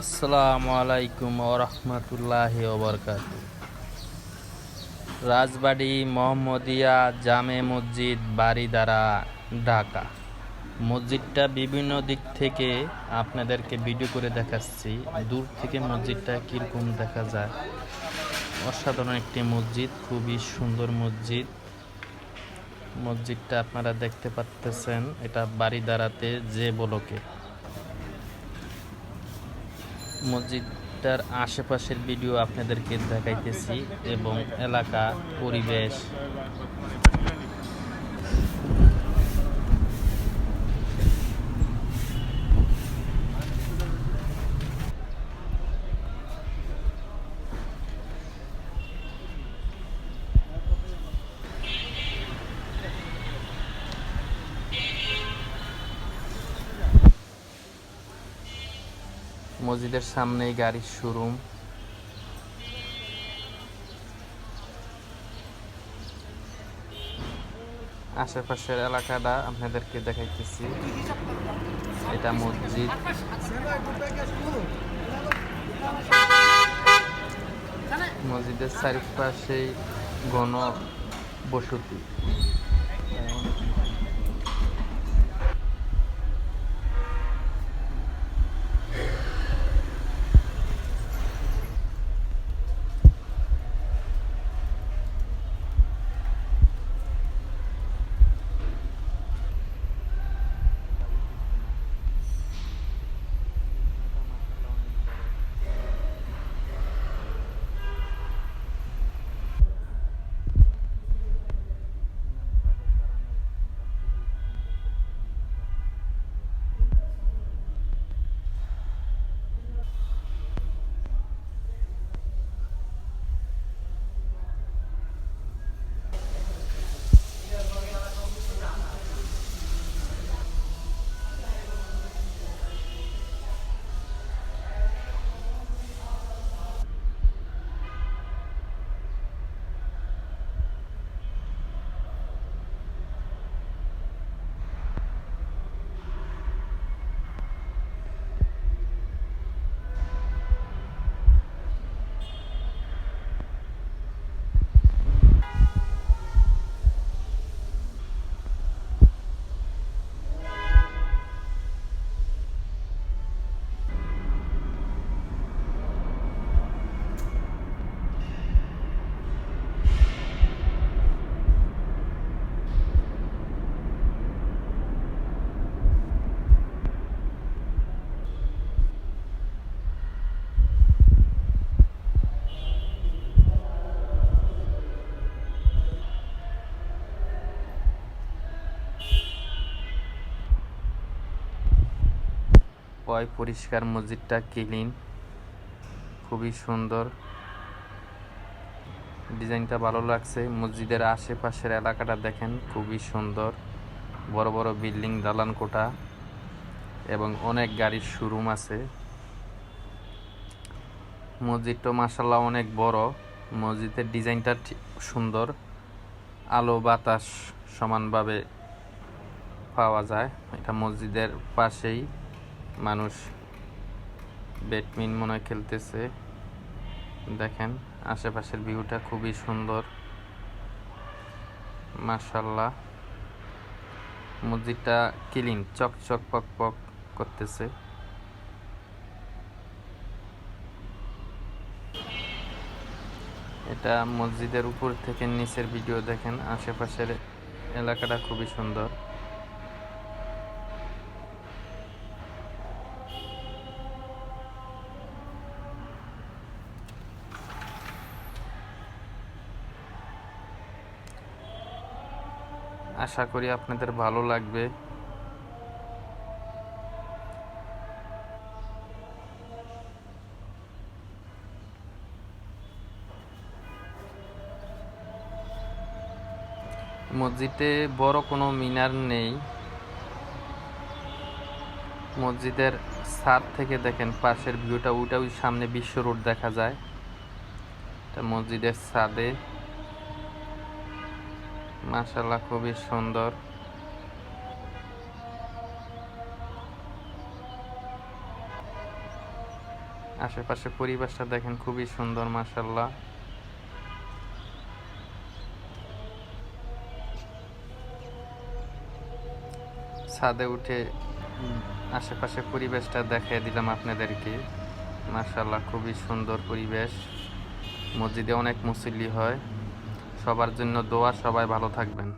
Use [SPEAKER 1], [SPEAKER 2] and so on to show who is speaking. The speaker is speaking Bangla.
[SPEAKER 1] আসসালামু আলাইকুম ওরহমতুল্লাহ ওবরকাত। রাজবাড়ি মোহাম্মদিয়া জামে মসজিদ বাড়িদারা ঢাকা। মসজিদটা বিভিন্ন দিক থেকে আপনাদেরকে ভিডিও করে দেখাচ্ছি। দূর থেকে মসজিদটা কীরকম দেখা যায়। অসাধারণ একটি মসজিদ, খুবই সুন্দর মসজিদ। মসজিদটা আপনারা দেখতে পাচ্তেছেন এটা বাড়িদারাতে যে বলকে মসজিদটার আশেপাশের ভিডিও আপনাদেরকে দেখাইতেছি এবং এলাকা পরিবেশ। মসজিদের সামনেই গাড়ির শোরুম। আশেপাশের এলাকাটা আপনাদেরকে দেখাইতেছি। এটা মসজিদ। মসজিদের চারিপাশেই গণ বসতি। পয় পরিষ্কার মসজিদটা ক্লিন খুবই সুন্দর। ডিজাইনটা ভালো লাগছে, মসজিদের আশেপাশের এলাকাটা দেখেন, খুবই সুন্দর। বড় বড় বিল্ডিং, দালান কোঠা এবং অনেক গাড়ির শোরুম আছে। মসজিদটা মাসাল্লাহ অনেক বড়, মসজিদের ডিজাইনটা সুন্দর। আলো, বাতাস সমানভাবে পাওয়া যায়, এটা মসজিদের পাশেই। মানুষ ব্যাডমিন মনে হয় খেলতেছে। দেখেন, আশেপাশের ভিউটা খুবই সুন্দর। মাশাল্লাহ মসজিদটা ক্লিন, চকচক পক পক করতেছে। এটা মসজিদের উপর থেকে নিচের ভিডিও দেখেন, আশেপাশের এলাকাটা খুবই সুন্দর। আশা করি আপনাদের ভালো লাগবে। মসজিদে বড় কোনো মিনার নেই। মসজিদের ছাদ থেকে দেখেন পাশের ভিউটা, ওইটা ওই সামনে বিশ্ব রোড দেখা যায়। মসজিদের ছাদে। মাশাল্লাহ খুবই সুন্দর। আশেপাশে পরিবেশটা দেখেন খুবই সুন্দর মাসাল্লাহ ছাদে উঠে আশেপাশে পরিবেশটা দেখিয়ে দিলাম আপনাদেরকে। মাসাল্লাহ খুবই সুন্দর পরিবেশ। মসজিদে অনেক মুসল্লি হয়। সবার জন্য দোয়া সবাই ভালো থাকবেন।